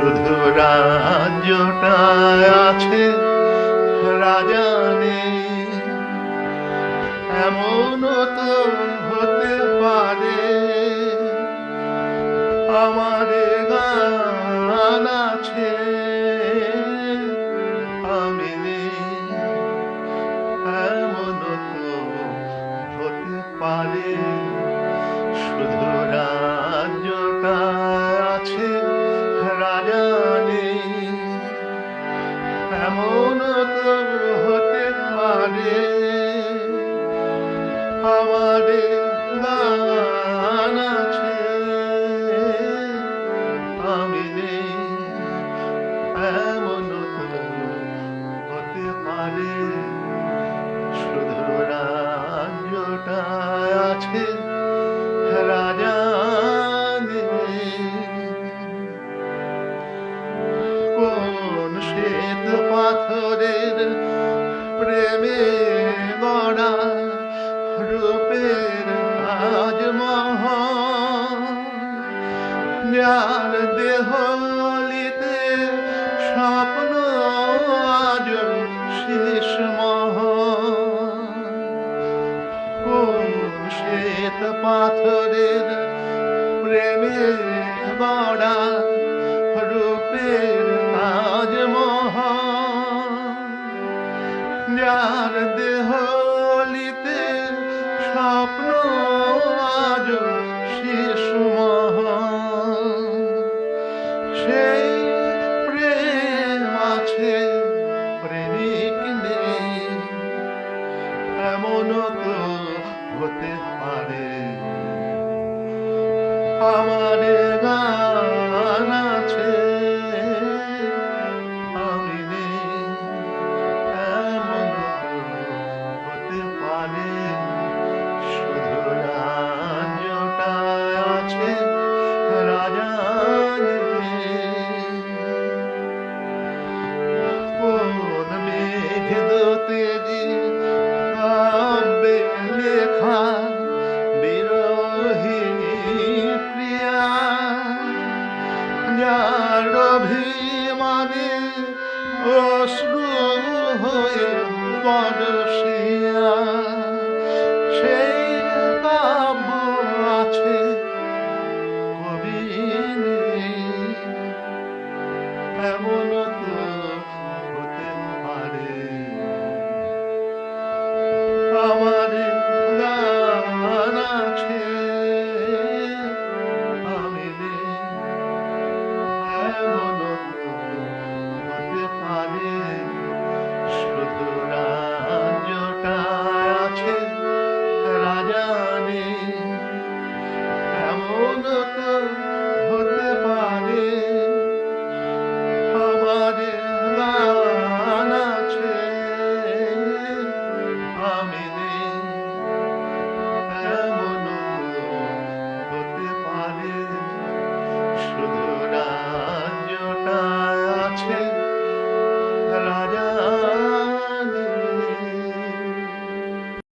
শুধু রাজ্যটা আছে, রাজা নেই। এমনও তো হতে পারে আমার গান আছে। আমি তো হতে পারে। শুধু আমাদের গান আছে। আমি শুধু আছে রাজা শ্বেত পাথরের প্রেমে গড়া। রূপের তাজমহল যার দেহলিতে স্বপ্ন আজ শেষ কোন শ্বেত পাথরের প্রেমে গড়া রূপের তাজমহল যার দেহলিতে হতে পারে। আমাদের গান আর অভিমানে অশ্রু হয়ে বরসিয়া সেই কাব্য আছে কবি এমন